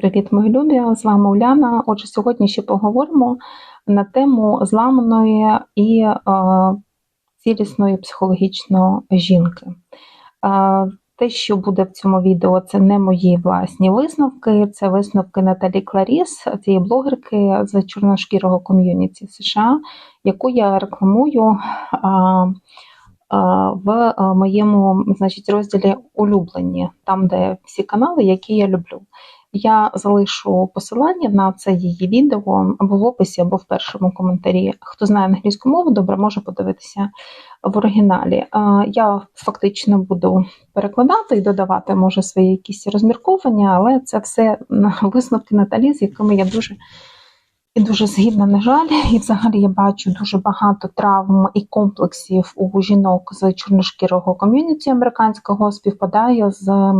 Привіт, мої любі! З вами Уляна. Отже, сьогодні ще поговоримо на тему зламаної і е, цілісної психологічно жінки. Е, те, що буде в цьому відео, це не мої власні висновки, це висновки Наталі Кларіс, цієї блогерки з чорношкірого ком'юніті США, яку я рекламую. Е, в моєму значить, розділі улюблені, там, де всі канали, які я люблю. Я залишу посилання на це її відео або в описі, або в першому коментарі. Хто знає англійську мову, добре може подивитися в оригіналі. Я фактично буду перекладати і додавати, може, свої якісь розмірковання, але це все висновки Наталі, з якими я дуже і дуже згідна, на жаль, і взагалі я бачу дуже багато травм і комплексів у жінок з чорношкірого ком'юніті американського співпадає з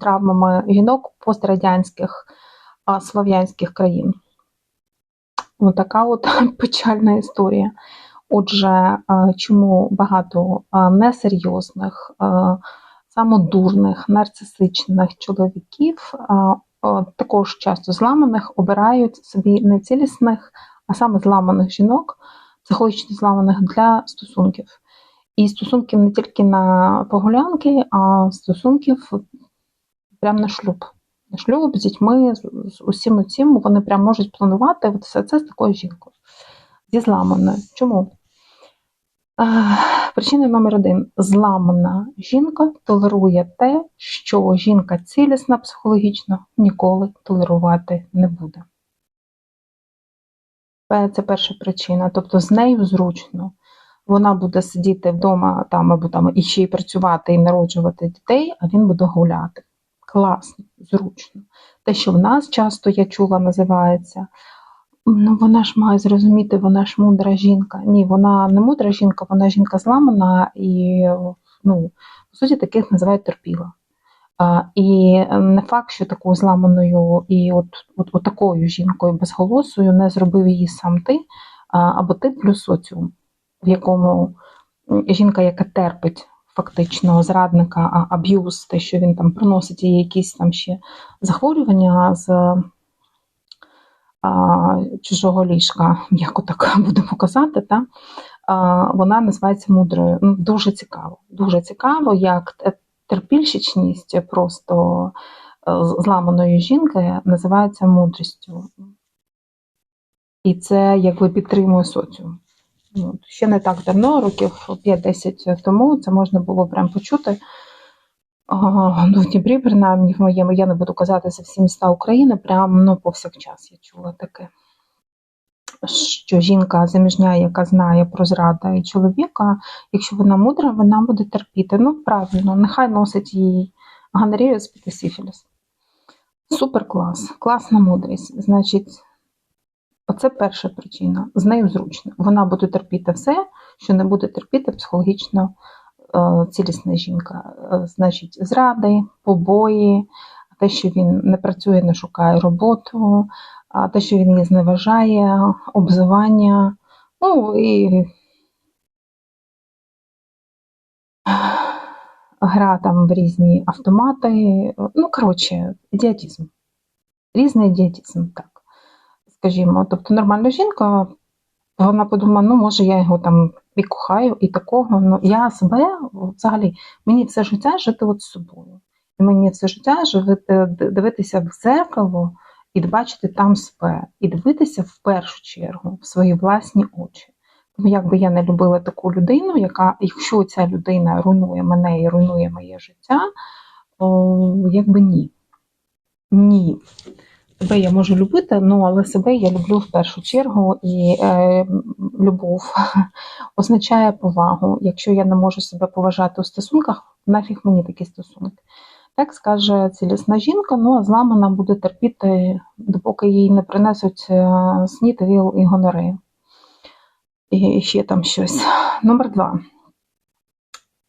травмами жінок пострадянських слов'янських країн. Ось така от печальна історія. Отже, чому багато несерйозних, самодурних, нарцисичних чоловіків також часто зламаних обирають собі не цілісних, а саме зламаних жінок, психологічно зламаних для стосунків. І стосунків не тільки на погулянки, а стосунків прямо на шлюб. На шлюб з дітьми, з усім цим вони прям можуть планувати все це з такою жінкою. Зі зламаною. Чому? Причина номер один: зламана жінка толерує те, що жінка цілісна психологічно ніколи толерувати не буде. Це перша причина. Тобто з нею зручно. Вона буде сидіти вдома там або там і ще й працювати і народжувати дітей, а він буде гуляти. Класно, зручно. Те, що в нас часто я чула, називається Ну, вона ж має зрозуміти, вона ж мудра жінка. Ні, вона не мудра жінка, вона жінка зламана і, ну, по суті, таких називають терпіла. А, І не факт, що такою зламаною і от, от, от такою жінкою безголосою не зробив її сам ти, а, або ти плюс соціум, в якому жінка, яка терпить фактично зрадника, аб'юз, те, що він там приносить їй якісь там ще захворювання з чужого ліжка, як так будемо казати, та, вона називається мудрою. Ну, Дуже цікаво. Дуже цікаво, як терпільщичність просто е, зламаної жінки називається мудрістю. І це якби підтримує соціум. Ну, Ще не так давно, років 5-10 тому, це можна було прям почути. Ну, в Дніпрі, принаймні, в моєму, я не буду казати за всі міста України, прямо ну, повсякчас я чула таке, що жінка заміжня, яка знає про зрада і чоловіка, якщо вона мудра, вона буде терпіти. Ну, правильно, нехай носить їй гонорею з сифіліс. Супер клас, класна мудрість. Значить, оце перша причина. З нею зручно. Вона буде терпіти все, що не буде терпіти психологічно цілісна жінка, е, значить, зради, побої, те, що він не працює, не шукає роботу, те, що він її зневажає, обзивання, ну і гра там в різні автомати. Ну, коротше, ідіотизм. Різний ідіотизм, так. Скажімо, тобто нормальна жінка, вона подумає, ну, може, я його там і кохаю, і такого. Ну я себе взагалі мені все життя жити от з собою. І мені все життя живити, дивитися в зеркало і бачити там себе, і дивитися в першу чергу в свої власні очі. Тому якби я не любила таку людину, яка, якщо ця людина руйнує мене і руйнує моє життя, то якби ні. Ні. Себе я можу любити, ну але себе я люблю в першу чергу, і е, любов означає повагу. Якщо я не можу себе поважати у стосунках, нафіг мені такі стосунки. Так скаже цілісна жінка, ну а зламана буде терпіти, допоки їй не принесуть е, снід, віл і гонори. І ще там щось. Номер два.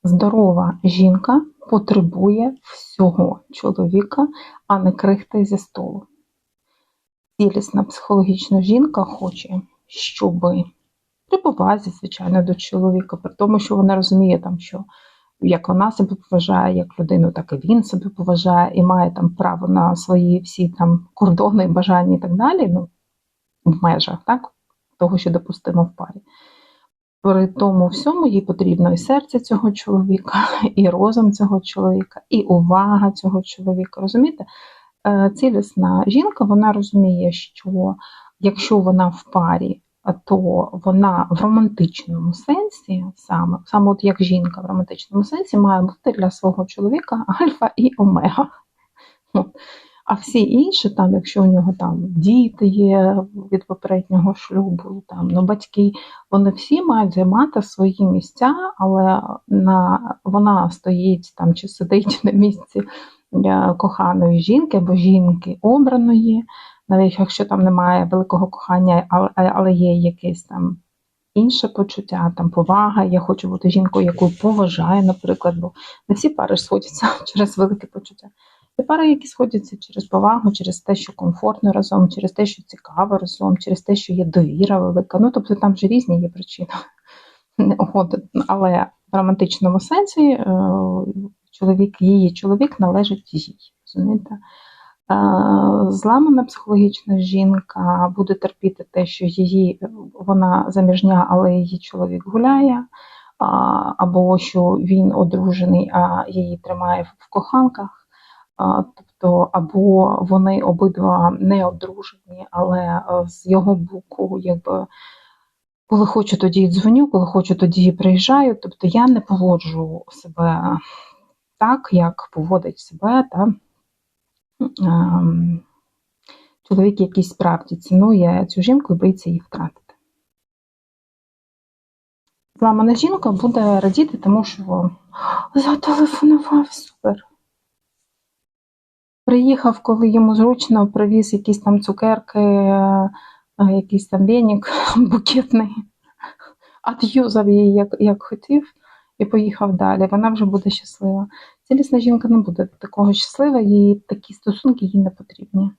Здорова жінка потребує всього чоловіка, а не крихти зі столу цілісна психологічна жінка хоче, щоб при повазі, звичайно, до чоловіка, при тому, що вона розуміє, там, що як вона себе поважає, як людину, так і він себе поважає і має там право на свої всі там кордони, бажання і так далі. Ну, в межах так, того, що допустимо в парі. При тому всьому їй потрібно і серце цього чоловіка, і розум цього чоловіка, і увага цього чоловіка. Розумієте? Е, Цілісна жінка вона розуміє, що якщо вона в парі, то вона в романтичному сенсі, саме саме от як жінка в романтичному сенсі, має бути для свого чоловіка альфа і омега. А всі інші, там, якщо у нього там діти є від попереднього шлюбу, там ну, батьки, вони всі мають займати свої місця, але на, вона стоїть там чи сидить на місці коханої жінки або жінки обраної, навіть якщо там немає великого кохання, але, є якесь там інше почуття, там повага. Я хочу бути жінкою, яку поважаю, наприклад, бо не всі пари сходяться через велике почуття. Є пари, які сходяться через повагу, через те, що комфортно разом, через те, що цікаво разом, через те, що є довіра велика. Ну, тобто там вже різні є причини. Але в романтичному сенсі е, чоловік, її чоловік належить їй. розумієте? Зламана психологічна жінка буде терпіти те, що її вона заміжня, але її чоловік гуляє, або що він одружений, а її тримає в коханках. Тобто, або вони обидва не одружені, але е, з його боку, якби коли хочу, тоді дзвоню, коли хочу, тоді приїжджаю. Тобто я не поводжу себе так, як поводить себе та ем, чоловік, який справді цінує цю жінку і боїться її втратити. Зламана жінка буде радіти, тому що зателефонував супер. Приїхав, коли йому зручно, привіз якісь там цукерки, е, якийсь там венік букетний, ад'юзав її, як, як хотів, і поїхав далі. Вона вже буде щаслива. Цілісна жінка не буде такого щаслива, їй такі стосунки їй не потрібні.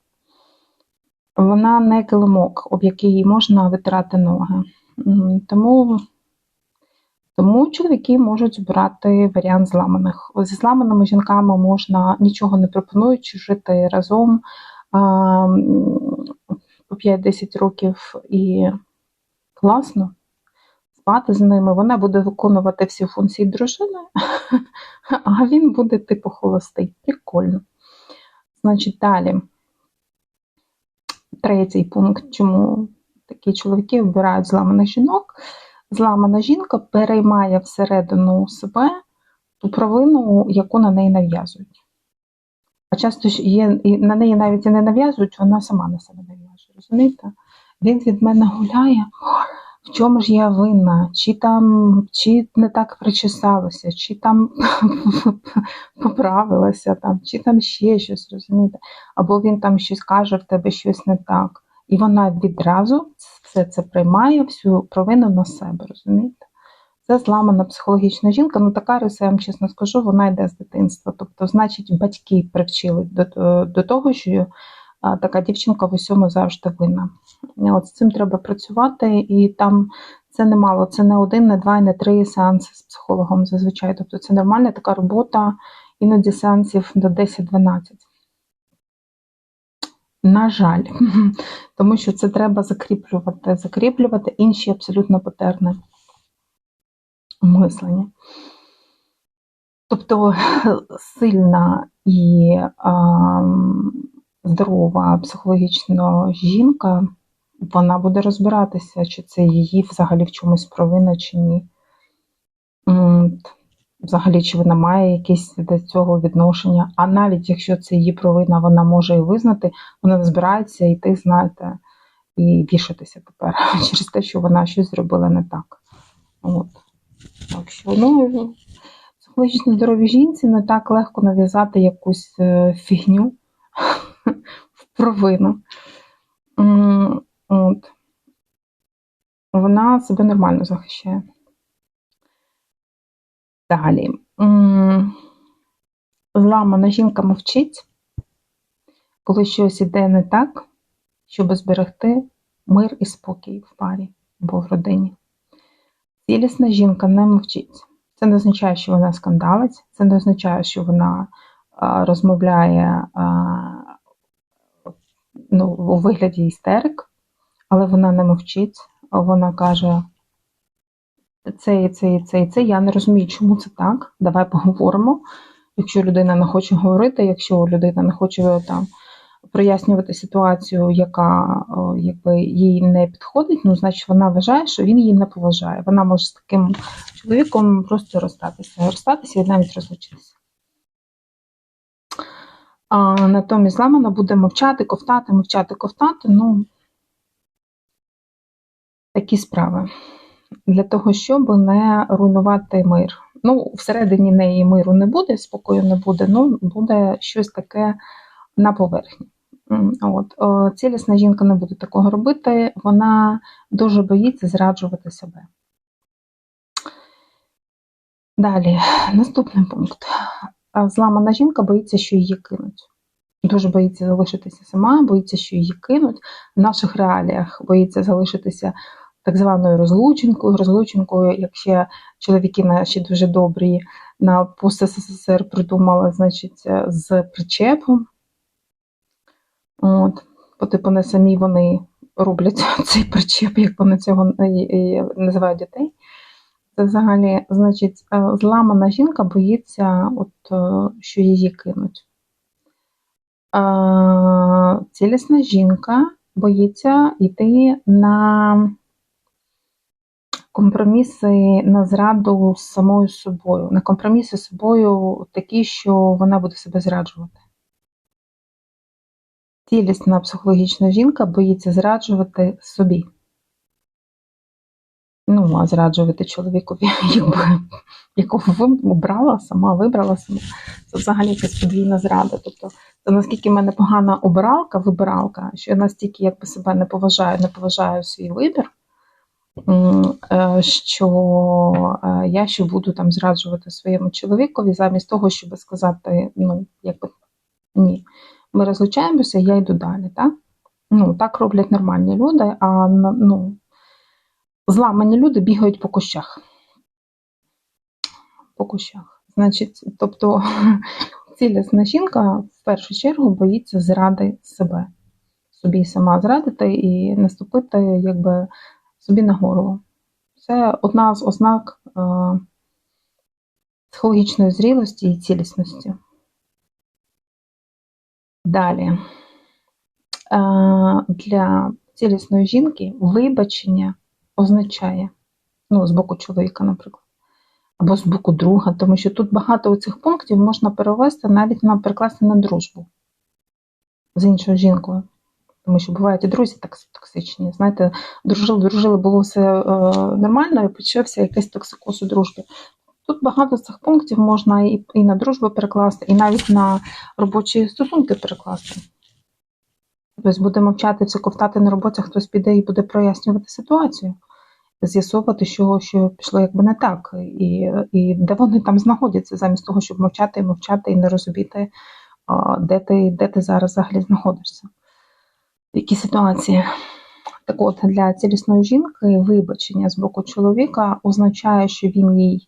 Вона не килимок, об який можна витирати ноги. Тому тому чоловіки можуть брати варіант зламаних. Зі зламаними жінками можна нічого не пропонуючи жити разом по 5-10 років і класно спати з ними. Вона буде виконувати всі функції дружини, а він буде типу холостий. Прикольно. Значить, далі. Третій пункт, чому такі чоловіки вибирають зламаних жінок зламана жінка переймає всередину себе ту провину, яку на неї нав'язують. А часто ж є, і на неї навіть і не нав'язують, вона сама на себе нав'язує. Розумієте? Він від мене гуляє, в чому ж я винна, чи там чи не так причесалася, чи там поправилася, там, чи там ще щось, розумієте? Або він там щось каже, в тебе щось не так. І вона відразу все це приймає, всю провину на себе, розумієте? Це зламана психологічна жінка, ну така риса, я вам чесно скажу, вона йде з дитинства. Тобто, значить, батьки привчили до до того, що така дівчинка в усьому завжди винна. От З цим треба працювати, і там це немало, це не один, не два, не три сеанси з психологом зазвичай. Тобто це нормальна така робота, іноді сеансів до 10-12. На жаль, тому що це треба закріплювати, закріплювати інші абсолютно патерни мислення. Тобто сильна і здорова психологічно жінка, вона буде розбиратися, чи це її взагалі в чомусь провина, чи ні взагалі, чи вона має якесь до цього відношення. А навіть якщо це її провина, вона може і визнати, вона збирається йти, знаєте, і вішатися тепер через те, що вона щось зробила не так. От. Так що, ну, психологічно здоровій жінці не так легко нав'язати якусь е, фігню провину. От. Вона себе нормально захищає. Далі. Зламана жінка мовчить, коли щось іде не так, щоб зберегти мир і спокій в парі або в родині. Цілісна жінка не мовчить. Це не означає, що вона скандалить, це не означає, що вона розмовляє ну, у вигляді істерик, але вона не мовчить, вона каже. Це і це і це це. Я не розумію, чому це так. Давай поговоримо. Якщо людина не хоче говорити, якщо людина не хоче там прояснювати ситуацію, яка якби їй не підходить, ну значить вона вважає, що він її не поважає. Вона може з таким чоловіком просто розстатися, розстатися і навіть розлучитися. А натомість зламана буде мовчати, ковтати, мовчати, ковтати. Ну такі справи. Для того, щоб не руйнувати мир. Ну, всередині неї миру не буде, спокою не буде, ну буде щось таке на поверхні. От. Цілісна жінка не буде такого робити, вона дуже боїться зраджувати себе. Далі, наступний пункт. А Зламана жінка боїться, що її кинуть. Дуже боїться залишитися сама, боїться, що її кинуть. В наших реаліях боїться залишитися так званою розлученкою. Розлученкою, як ще чоловіки наші дуже добрі на пост СССР придумали, значить, з причепом. От, по типу не самі вони роблять цей причеп, як вони цього називають дітей. Це взагалі, значить, е, зламана жінка боїться, от, е, що її кинуть. Е, Цілісна жінка боїться йти на компроміси на зраду з самою собою, на компроміси з собою такі, що вона буде себе зраджувати. Цілісна психологічна жінка боїться зраджувати собі. Ну, а зраджувати чоловікові, якого обрала сама, вибрала сама. Це взагалі якась подвійна зрада. Тобто, це наскільки в мене погана обиралка, вибиралка, що я настільки якби себе не поважаю, не поважаю свій вибір, е, що е, я ще буду там зраджувати своєму чоловікові, замість того, щоб сказати, ну, якби ні, ми розлучаємося, я йду далі. Так? Ну, так роблять нормальні люди, а ну, зламані люди бігають по кущах. По кущах. Значить, тобто цілісна жінка в першу чергу боїться зради себе. Собі сама зрадити і наступити якби собі на голову. Це одна з ознак е, психологічної зрілості і цілісності. Далі. Е, Для цілісної жінки вибачення означає, ну, з боку чоловіка, наприклад, або з боку друга, тому що тут багато цих пунктів можна перевести навіть на перекласти на дружбу з іншою жінкою. Тому що бувають і друзі такс- токсичні. Знаєте, дружили, дружили, було все е, нормально, і почався якийсь токсикоз у дружбі. Тут багато з цих пунктів можна і, і на дружбу перекласти, і навіть на робочі стосунки перекласти. Тобто буде мовчати, все ковтати на роботі, хтось піде і буде прояснювати ситуацію, з'ясовувати, що, що пішло якби не так, і, і де вони там знаходяться, замість того, щоб мовчати і мовчати і не розуміти, де ти, де ти зараз взагалі знаходишся. В якій ситуації. Так от, для цілісної жінки вибачення з боку чоловіка означає, що він їй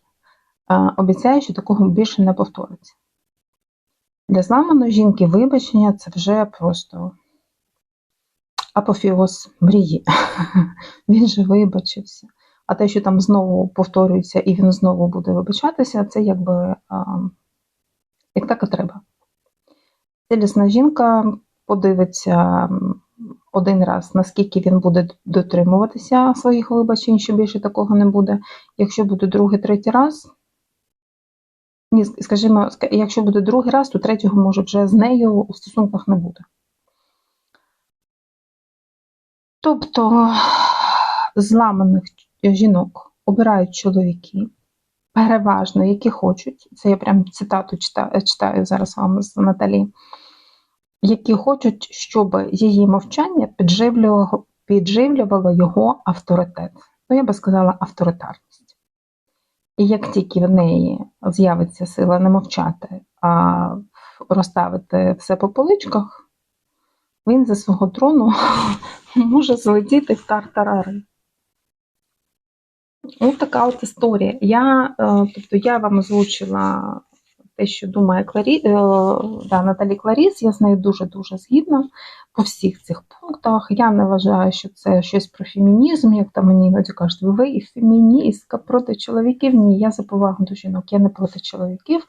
обіцяє, що такого більше не повториться. Для зламаної жінки вибачення це вже просто апофіоз мрії. Він же вибачився. А те, що там знову повторюється і він знову буде вибачатися, це якби як так і треба. Цілісна жінка подивиться один раз, наскільки він буде дотримуватися своїх вибачень, що більше такого не буде. Якщо буде другий, третій раз, ні, скажімо, якщо буде другий раз, то третього може вже з нею у стосунках не буде. Тобто зламаних жінок обирають чоловіки, переважно, які хочуть, це я прям цитату читаю, зараз вам з Наталі, які хочуть, щоб її мовчання підживлювало, підживлювало його авторитет. Ну, я би сказала, авторитарність. І як тільки в неї з'явиться сила не мовчати, а розставити все по поличках, він за свого трону може злетіти в тартарари. Ось така от історія. Я, е, тобто я вам озвучила те, що думає Кларі, е, да, Наталі Кларіс, я з нею дуже-дуже згідна по всіх цих пунктах. Я не вважаю, що це щось про фемінізм, як там мені іноді кажуть, ви і феміністка проти чоловіків. Ні, я за повагу до жінок, я не проти чоловіків.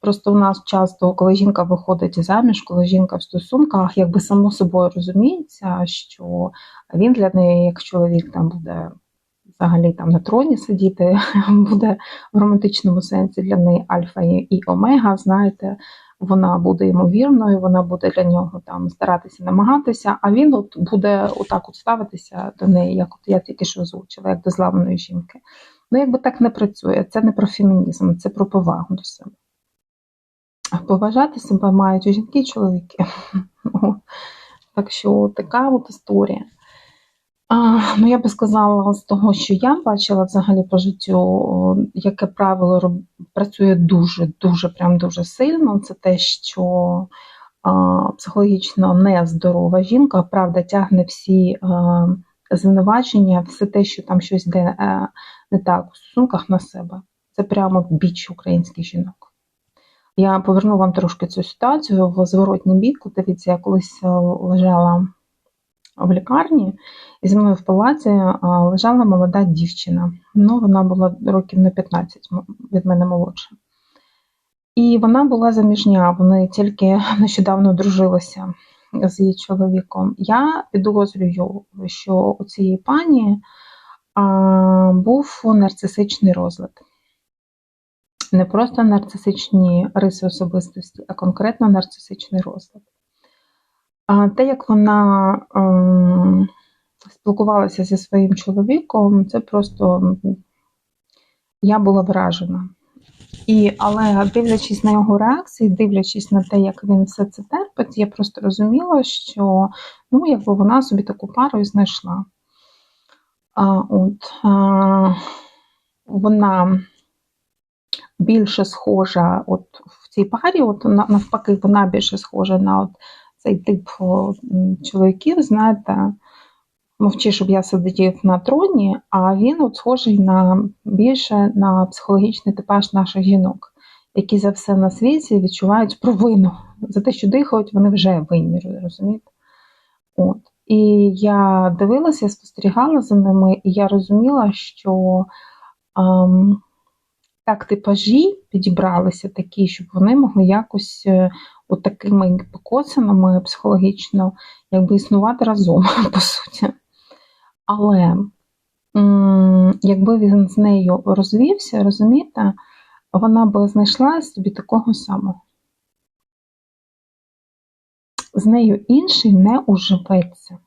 Просто у нас часто, коли жінка виходить заміж, коли жінка в стосунках, якби само собою розуміється, що він для неї, як чоловік, там буде взагалі там на троні сидіти, буде в романтичному сенсі для неї альфа і омега. Знаєте, вона буде ймовірною, вона буде для нього там старатися намагатися, а він от буде отак от ставитися до неї, як от я тільки що озвучила, як до зламаної жінки. Ну, якби так не працює, це не про фемінізм, це про повагу до себе. Поважати себе мають жінки і чоловіки. Так що така от історія. А, ну, я би сказала, з того, що я бачила взагалі по життю, яке правило працює дуже-дуже прям дуже сильно, це те, що а, психологічно нездорова жінка, правда, тягне всі а, звинувачення, все те, що там щось йде а, не так у стосунках на себе. Це прямо біч українських жінок. Я поверну вам трошки цю ситуацію в зворотній бік. Дивіться, я колись лежала в лікарні, і зі мною в палаці лежала молода дівчина. Ну, вона була років на 15 від мене молодша. І вона була заміжня, вони тільки нещодавно одружилися з її чоловіком. Я підозрюю, що у цієї пані був нарцисичний розлад. Не просто нарцисичні риси особистості, а конкретно нарцисичний розлад. Те, як вона е, спілкувалася зі своїм чоловіком, це просто я була вражена. І, Але дивлячись на його реакції, дивлячись на те, як він все це терпить, я просто розуміла, що ну, якби вона собі таку пару і знайшла. А, от, а, Вона більше схожа от в цій парі, от навпаки, вона більше схожа на от цей тип чоловіків, знаєте, мовчи, щоб я сидів на троні, а він от схожий на більше на психологічний типаж наших жінок, які за все на світі відчувають провину. За те, що дихають, вони вже винні, розумієте? От. І я дивилася, спостерігала за ними, і я розуміла, що ем, так типажі підібралися такі, щоб вони могли якось е, от такими покоцаними психологічно якби існувати разом, по суті. Але якби він з нею розвівся, розумієте, вона би знайшла собі такого самого. З нею інший не уживеться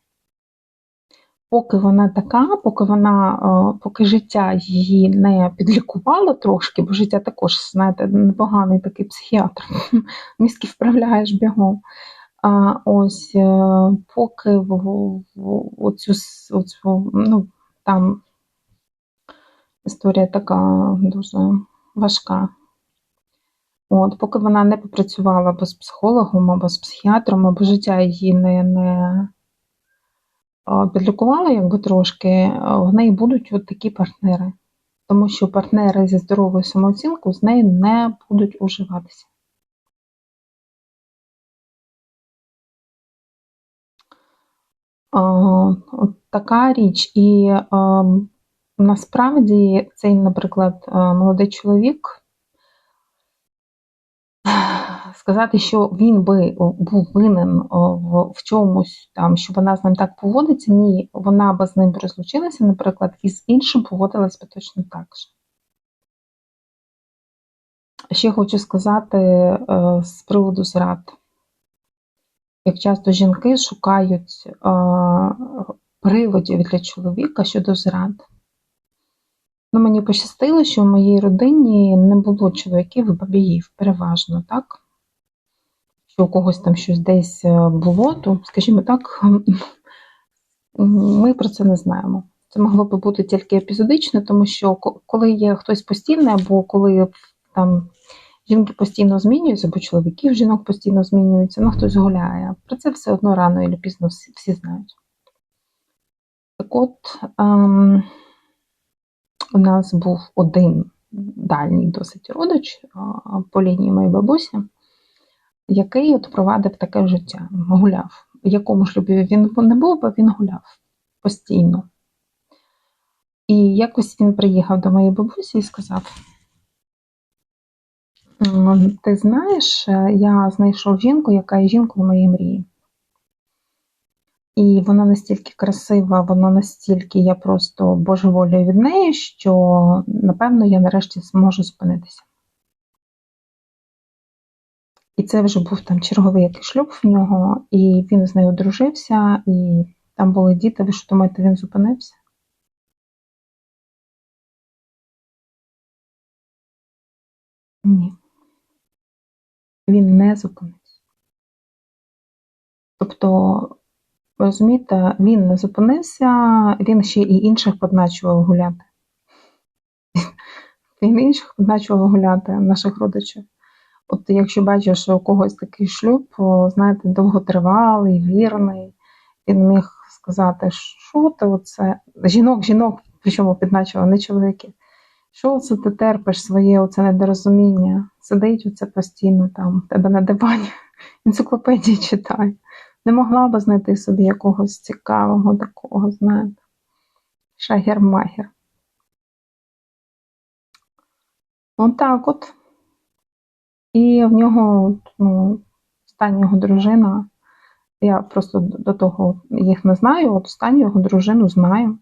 поки вона така, поки вона, е, поки життя її не підлікувало трошки, бо життя також, знаєте, непоганий такий психіатр, мізки вправляєш бігом. А ось е, поки оцю, оцю, ну, там історія така дуже важка. От, Поки вона не попрацювала або з психологом, або з психіатром, або життя її не не підлікувала якби трошки, в неї будуть от такі партнери. Тому що партнери зі здоровою самооцінкою з нею не будуть уживатися. От така річ. І насправді цей, наприклад, молодий чоловік сказати, що він би був винен в, чомусь там, що вона з ним так поводиться, ні, вона би з ним розлучилася, наприклад, і з іншим поводилась би точно так же. Ще хочу сказати е, з приводу зрад. Як часто жінки шукають е, приводів для чоловіка щодо зрад. Ну, Мені пощастило, що в моїй родині не було чоловіків і бабіїв, переважно, так? Що у когось там щось десь е, було, то, скажімо так, ми про це не знаємо. Це могло би бути тільки епізодично, тому що коли є хтось постійний, або коли там жінки постійно змінюються, або чоловіків жінок постійно змінюються, ну хтось гуляє. Про це все одно рано і пізно всі, всі знають. Так от. Ем... У нас був один дальній досить родич а, по лінії моєї бабусі, який от провадив таке життя, гуляв. В якому шлюбі він не був, бо він гуляв постійно. І якось він приїхав до моєї бабусі і сказав: Ти знаєш, е, я знайшов жінку, яка є жінкою моєї мрії. І вона настільки красива, вона настільки я просто божеволюю від неї, що напевно я нарешті зможу зупинитися. І це вже був там черговий якийсь шлюб в нього, і він з нею одружився, і там були діти. Ви що думаєте, він зупинився? Ні. Він не зупинився. Тобто, розумієте, він не зупинився, він ще і інших подначував гуляти. Він інших подначував гуляти, наших родичів. От якщо бачиш, у когось такий шлюб, знаєте, довготривалий, вірний, він міг сказати, що ти оце. Жінок, жінок, причому підначував, не чоловіки. Що це ти терпиш своє оце недорозуміння? Сидить оце постійно там, в тебе на дивані, енциклопедії читає. Не могла би знайти собі якогось цікавого такого, знаєте. Шагер-магер. Отак от. І в нього, ну, остання його дружина, я просто до того їх не знаю, от останню його дружину знаю.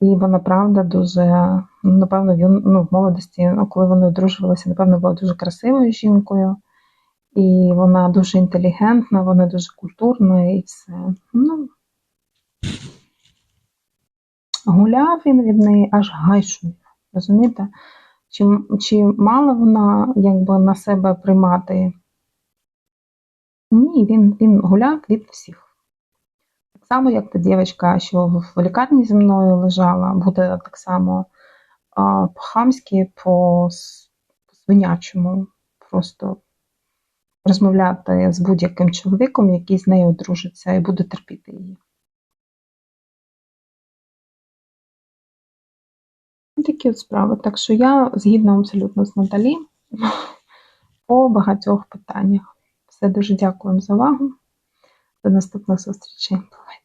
І вона правда дуже, напевно, він ну, в молодості, ну, коли вони одружувалися, напевно, була дуже красивою жінкою. І вона дуже інтелігентна, вона дуже культурна і все. Ну, гуляв він від неї аж гайшує. Розумієте? Чи, чи мала вона якби на себе приймати? Ні, він, він гуляв від всіх. Так само, як та дівчинка, що в лікарні зі мною лежала, буде так само по-хамськи, по с- по-свинячому, просто розмовляти з будь-яким чоловіком, який з нею одружиться, і буде терпіти її. Такі от справи. Так що я згідна абсолютно з Наталі по багатьох питаннях. Все дуже дякую за увагу. До наступних зустрічей. Бувайте!